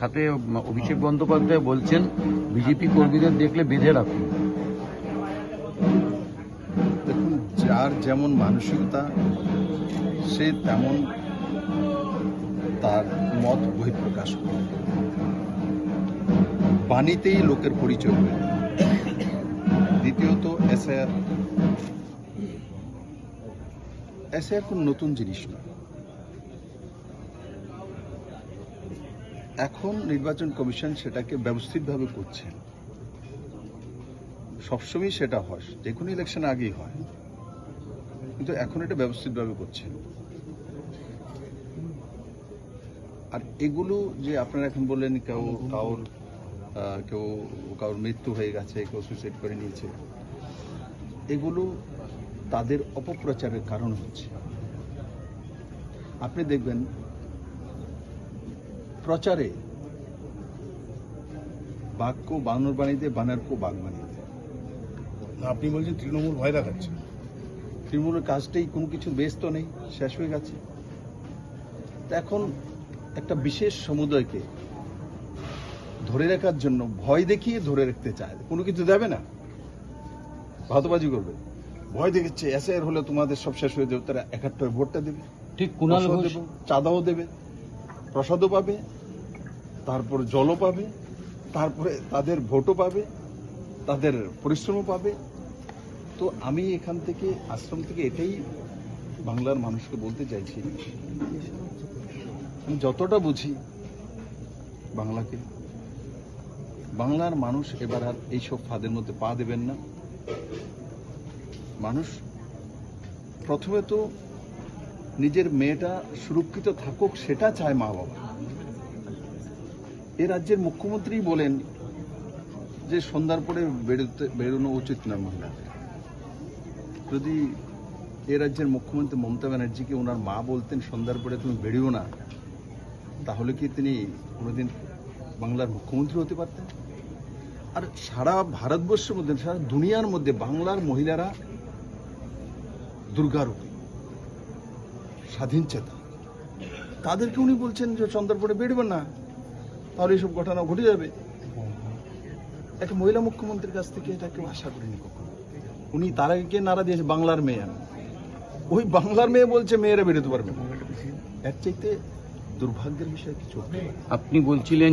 সাথে অভিষেক বন্দ্যোপাধ্যায় বলছেন, বিজেপি কর্মীদের দেখলে বেঁধে রাখুন। দেখুন, যার যেমন মানসিকতা, সে তেমন তার মত বহিঃপ্রকাশ করে। বাণীতেই লোকের পরিচয় হয়ে। দ্বিতীয়ত এসআইআর এসআইআর কোন নতুন জিনিস না এখন নির্বাচন কমিশন সেটাকে ব্যবস্থিতভাবে করছেন সবসময় সেটা হয়, যে কোনো ইলেকশন আগেই হয়। কিন্তু এখন এটা ব্যবস্থিতভাবে করছেন আর এগুলো যে আপনারা এখন বললেন কেউ কাউর কেউ কারোর মৃত্যু হয়ে গেছে, কেউ সুইসাইড করে নিয়েছে, এগুলো তাদের অপপ্রচারের কারণ হচ্ছে। আপনি দেখবেন প্রচারে বাক্য বানর বানিয়ে দিয়ে বানারকে বাঘ বানিয়ে দেয় আপনি বলছেন তৃণমূল ভয় দেখাচ্ছে। তৃণমূলের কাজটাই কোনো কিছু বেশ তো নেই শেষ হয়ে গেছে। তা এখন একটা বিশেষ সমুদয়কে ধরে রাখার জন্য ভয় দেখিয়ে ধরে রাখতে চায়। কোনো কিছু দেবে না? ভাতবাজি করবে। ভয় দেখেছে এসআইআর হলে তোমাদের সব শেষ হয়ে যাবে তারা একাত্তর ভোটটা দেবে। ঠিক কুণাল দেবে, চাঁদাও দেবে প্রসাদও পাবে। তারপর জলও পাবে, তারপরে তাদের ভোটও পাবে, তাদের পরিশ্রমও পাবে। তো আমি এখান থেকে, আশ্রম থেকে এটাই বাংলার মানুষকে বলতে চাইছি। আমি যতটা বুঝি বাংলাকে, বাংলার মানুষ এবার আর এইসব ফাঁদের মধ্যে পা দেবেন না। মানুষ প্রথমে তো নিজের মেয়েটা সুরক্ষিত থাকুক, সেটা চায় মা বাবা এ রাজ্যের মুখ্যমন্ত্রী বলেন যে সন্ধ্যার পরে বেরোতে বেরোনো উচিত না মহিলাদের। যদি এ রাজ্যের মুখ্যমন্ত্রী মমতা ব্যানার্জিকে ওনার মা বলতেন, সন্ধ্যার পরে তুমি বেরিও না, তাহলে কি তিনি কোনোদিন বাংলার মুখ্যমন্ত্রী হতে পারতেন? আর সারা ভারতবর্ষের মধ্যে, সারা দুনিয়ার মধ্যে বাংলার মহিলারা দুর্গারূপী স্বাধীন চেতা তাদেরকে উনি বলছেন যে সন্ধ্যার পরে বেরোবেন না। তাহলে এইসব ঘটনা ঘটে যাবে। একটা মহিলা মুখ্যমন্ত্রীর কাছ থেকে এটা কেউ আশা করেনি কখনো। উনি তার আগে নারা দিয়েছে? বাংলার মেয়ে ওই বাংলার মেয়ে বলছে, মেয়েরা বেরোতে পারবে এর চাইতে দুর্ভাগ্যের বিষয় কিছু। আপনি বলছিলেন